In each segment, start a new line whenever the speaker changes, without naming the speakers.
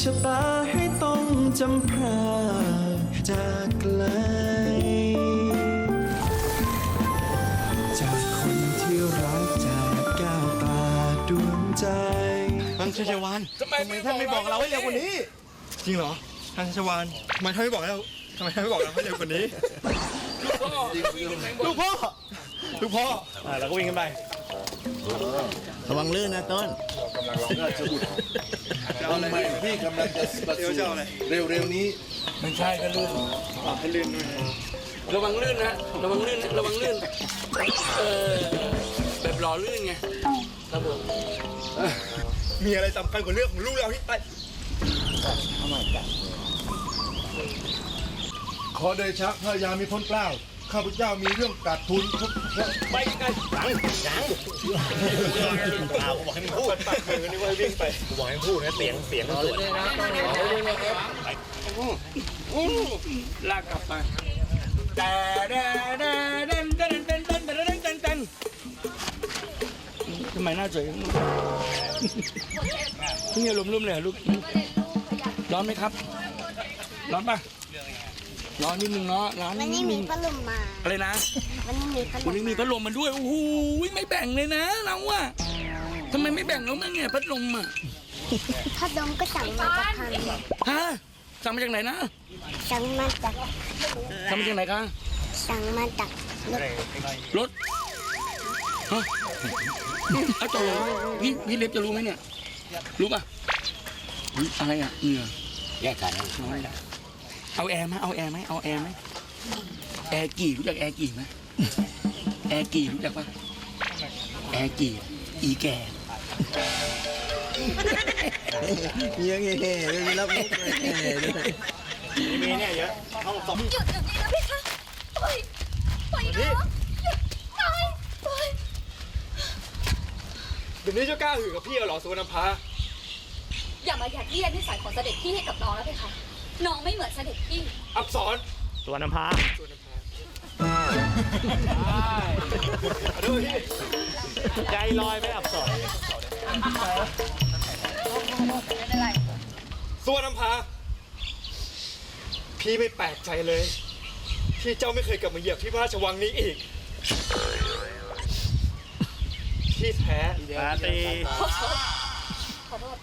ชะตาให้ต้องจำพรากจากไกล จากคนที่รักจากแก้วตาดวงใจ
ท่านชัชวานทำไมท่านไม่บอกเราให้เร็วกว่านี้ จริงเหรอ ท่านชัชวานทำไมท่านไม่บอกเราทำไมท่านไม่บอกเราให้เร็วกว่านี้ ลูกพ่อ ลูกพ่ออ่าเราก็วิ่งกันไประ
วังลื่นนะต้น
จะเอาอะไร
พี่กำลั งจะมา
เดี๋ยว
สู่
จะเอาอะไร
เร็วๆนี้
ไม่ใช่ก็ลื่น
อะให้ลื่นด้วย
ระวังลื่นนะระวังลื่นนะระวังลื่นเออแบบหล่อลื่นไงครับผม
มีอะไรสำคัญกว่าเรื่องของลูกเราที่ไป
ขอเดชะพระยามีพ้นเกล้า ข้าพเจ้ามีเรื่องกัดทุนทุก
ไปไกลๆยังยังเอาบอกให้มันพูดปัดมือนี่ว่าวิ่งไปบอกให้พูดนะเสียงเสียงมันสวย
ลากกลับไปแต่เดเดเดนเดนเดนเดนเดนเดนเดนเดนทำไมหน้าสวยจังเพิ่งจะลุ่มๆเลยเหรอลูกร้อนไหมครับ ร้อนปะ ร้อนนิดนึงเนาะร้อน
วัน
นิ
นี้
ดนึ
มี
ง
พัดลมมา
อะไรนะ
วันนี้มีพัดลม
วันนี้มีพัดลมมาด้วย โอ้โหไม่แบ่งเลยนะเราอะทำไมไม่แบ่งเราบ้างเนี่ยพัดลมอะ
พัดลมก็สั่งมาจากทาง
ฮะสั่งมาจากไหนนะ
สั่งมาจาก
สั่งมาจากไหนคะ
สั่งมาจากรถ
รถฮะเอาตกลงพี่พี่เล็บจะรู้ไหมเนี่ย รู้ป่ะอุ๊ยอะไรอะเหงื่อแยกกัน เอาแอร์ไหมเอาแอร์ไหมเอาแอร์ไหมแอร์กี่รู้จักแอร์กี่ไหมแอร์กี่รู้จักปะแอร์กี่อีแก่
เงี้ยเงี้ยเงี้ยมีรับมุกเลย
มีเนี่ยเยอะห้องสอง
หยุดเดี๋ยวนี้นะพี่คะปล่อยปล่อยน้องหยุดปล่ปล่อย
เดี๋ยวนี้เจ้ากล้าหือกับพี่เหรอสุวรรณภา
อย่ามายัดเยียดนิสัยของเสด็จพี่ให้กับน้องแล้วพี่คะ น้องไม่เหมือนเสด็จพี่
อับสร
สวนน้ำพา
ดูพี่
ใจลอยไม่อับสอน
สุวรรณภาพี่ไม่แปลกใจเลย ที่เจ้าไม่เคยกลับมาเหยียบที่พระราชวังนี้อีก ที่แท้
ราตรี
ขอโทษ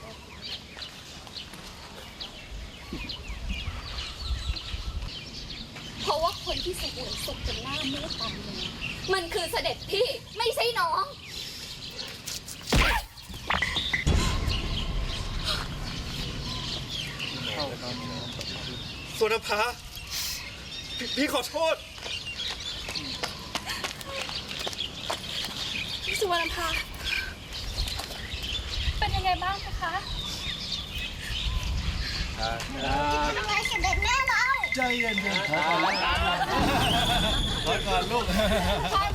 เพราะว่า คนที่สุขเหมือนสุขจนหน้ามืดตายเลยมันคือเสด็จพี่ไม่ใช่น้อง
สุวรรณภาพี่พี่ขอโทษ
สุวรรณภาเป็นยังไงบ้างคะ
ทำไมเสด็จแม่เรา
ใจเย็น
ขอ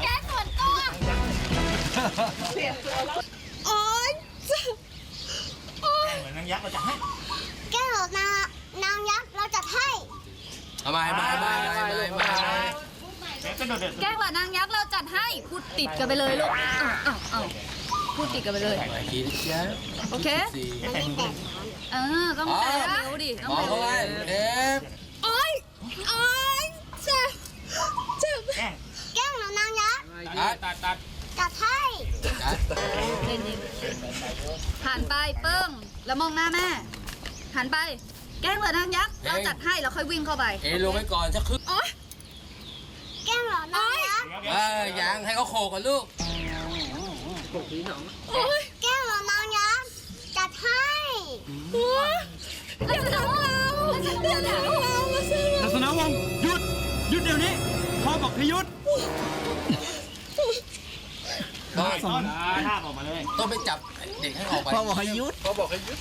แก้ส่วนตัวโอ๊ยโอ๊ย
เหมือนนางยักษ์เราจะให้
แก้วนางนางยักษ์เราจัดให้
เอามามามามามา
แกล้งว่านางยักษ์เราจัดให้พูดติดกันไปเลยลูกอ้าวอ้าวอ้าวพูดติดกันไปเลย
คิดเชีย
โอเค
สี่
มันไม่แตก
เออ ต้องแต่เร็วดิ ต้อง
มอง
แต่
เข้าไป
เร็ว
เอฟ
โอ๊ยเจ็บเจ็บแกล้งเหรอนางยักษ์
ตัดตัดตัด
จัดให้
ตัด
เล่นเองหันไปเปิ้งแล้วมองหน้าแม่หันไป แกล้งเหรอนางยักษ์เราจัดให้แล้วค่อยวิ่งเข้าไป
เอลงไปก่อนสักครึ่ง
โอ๊ยแกล้งเหรอนางยักษ์
เออยังให้เขาโขกก่อนลูก
แกล้งเหรอนางยักษ์จัดให้
เรื่องของเราเรื่าไม่
พ่อบอกให้หยุด
ต้อง
สอนท่าออกมาเลย
ต้องไปจับเด็กให้ออกไป
พ่อบอกให้หยุด
เขาบอกให้หยุด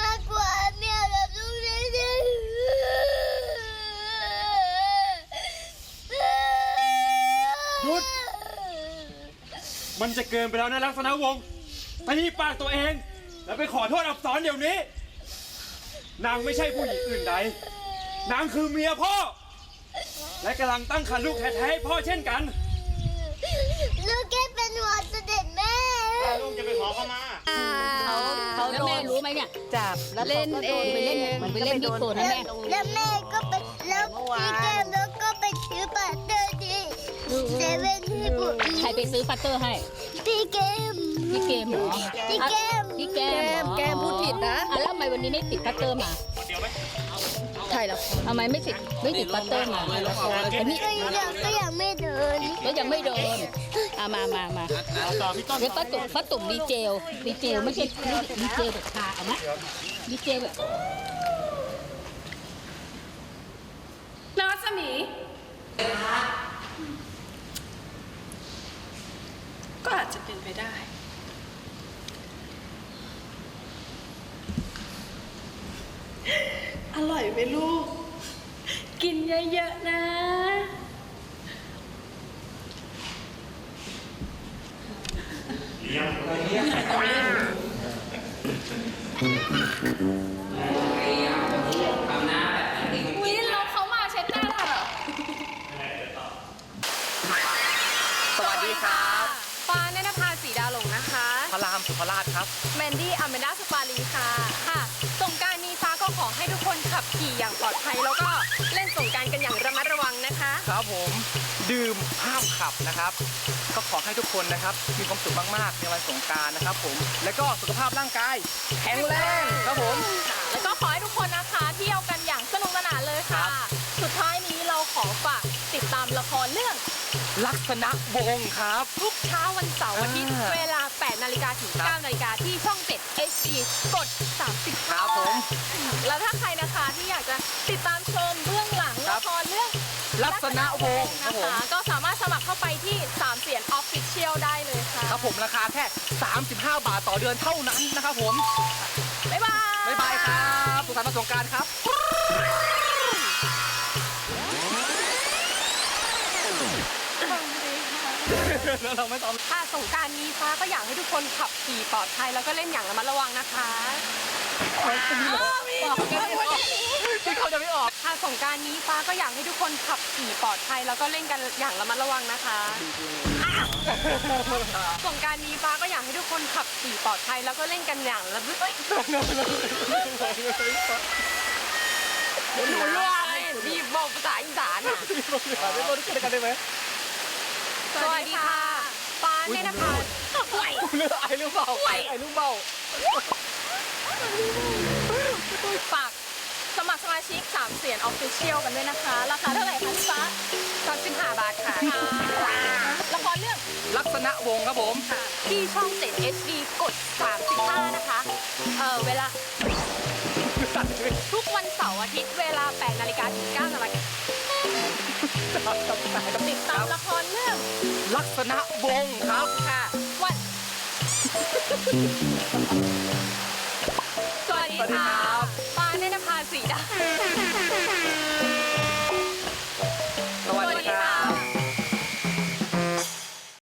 มากกว่าเมียกับลูกเลยดิ
หยุด มันจะเกินไปแล้วนะลักษณะวงศ์ตีปากตัวเอง แล้วไปขอโทษอับสรเดี๋ยวนี้ นางไม่ใช่ผู้หญิงอื่นใด นางคือเมียพ่อ และกำลังตั้งครรภ์ลูกแท้ๆให้พ่อเช่นกัน
ลูกแค่เป็นหัวเสด็จแม่
ลูกจะไปขอเข้ามา
เขาแล้วแม่รู้ไหมเนี่ย
จับแล้ว
เล่นเอง
ไปเล่น
มันไปเล่นที่โคนนะแม่
แล้วแม่ก็ไปแล้วพี่เกมแล้วก็ไปซื้อบัตรเดอร์ที่เซเว่นที่บุรี
ใครไปซื้อพัตเตอร์ให้
พี่เกม
พี่เกมเหรอ
พี่เกม
พี่แกมเหรอ
แกมพูดผิดนะ
อะแล้วทำไมวันนี้ไม่ติดพัตเตอร์มา
ใช่แล้ว
ทำไมไม่ติดไม่ติดพัตเตอร์มาวันนี้
ก็ยังก็ยังไม่เดิน
ก็ยังไม่โดนอะมามามาเดี๋ยวป้าตุ่มป้าตุ่มดีเจลดีเจลไม่ใช่ดีเจลแบบทาเอาไหมดีเจลแบบ
นวัสมีก็อาจจะเป็นไปได้ อร่อยไหมลูก กินเยอะๆนะวินเราเขามาเช็ดหน้าเราเหรอ
สวัสดีครับ
ฟ้าเนนภาสีดาหลงนะคะ
พระรามสุภราชครับ
แมนดี้อเมด้าสปาลีค่ะ ค่ะ ขับขี่อย่างปลอดภัย แล้วก็เล่นสงกรารกันอย่างระมัดระวังนะคะ
ครับผมดื่มห้ามขับนะครับ ก็ขอให้ทุกคนนะครับ มีความสุขมากๆในวันสงกรารนะครับผมแล้วก็สุขภาพร่างกายแข็งแรงครับผม
แล้วก็ขอให้ทุกคนนะคะเที่ยวกันอย่างสนุกสนานเลยค่ะสุดท้ายนี้เราขอฝากติดตามละครเรื่อง
ลักษณะวงศ์ครับ
ทุกเช้าวันเสาร์อาทิตย์
อ่า
เวลา 8 นาฬิกาถึง9นาฬิกาที่ช่อง 7 HD กด 30
ครับผม
แล้วถ้าใคร จะติดตามชมเบื้องหลัง
ครั
ละ
บ
ครเรื่อง
ลักษณะวงศ์ครั
นะ
บผม
คะ ก็สามารถสมัครเข้าไปที่3เสียนออฟฟิเชียลได้เลยค่ะ
ครับผมราคาแค่ 35 บาทต่อเดือนเท่านั้นนะครับผม
บ๊ายบาย
บ๊ายบายครับสุขสันต์วันสงกรารครับ แล้วเราไม่ต้อง
ค่ะสงกรารนี้ฟ้าก็อยากให้ทุกคนขับขี่ปลอดภัยแล้วก็เล่นอย่างระมัดระวังนะคะ บอกกันไม่ออก
ที่เขาจะไม่ออก
ค่ะสงกรารนี้ฟ้าก็อยากให้ทุกคนขับขี่ปลอดภัยแล้วก็เล่นกันอย่างระมัดระวังนะคะสงกรารนี้ฟ้าก็อยากให้ทุกคนขับขี่ปลอดภัยแล้วก็เล่นกันอย่างระมัดเอ้ยหนูรู้อะไรพี่บอกภาษาอีสานอะ
ไม่รู้จะกันได้ไหม
สวัสดีค่ะฟ้าเนี่ยนะคะไหว
เรื่องไอ้ลูกเบาไอ้ลูกเบา
ฝากสมัครสมาชิก3เสียนออฟฟิเชียลกันด้วยนะคะ ราคาเท่าไหร่คะพี่ฟ้า35บาทค่ะละครเรื่อง
ลักษณะวงศ์ครับผม
ค่ะที่ช่อง 7 HD กด 35 นะคะ เออเวลา ทุกวันเสาร์อาทิตย์เวลา8นาฬิกาถึง9นาฬิกาติดตามละครเรื่อง
ลักษณะวงศ์ครับ
ค่ะ วัน สวัสดีค่ะฟ้าเนนภาสีดา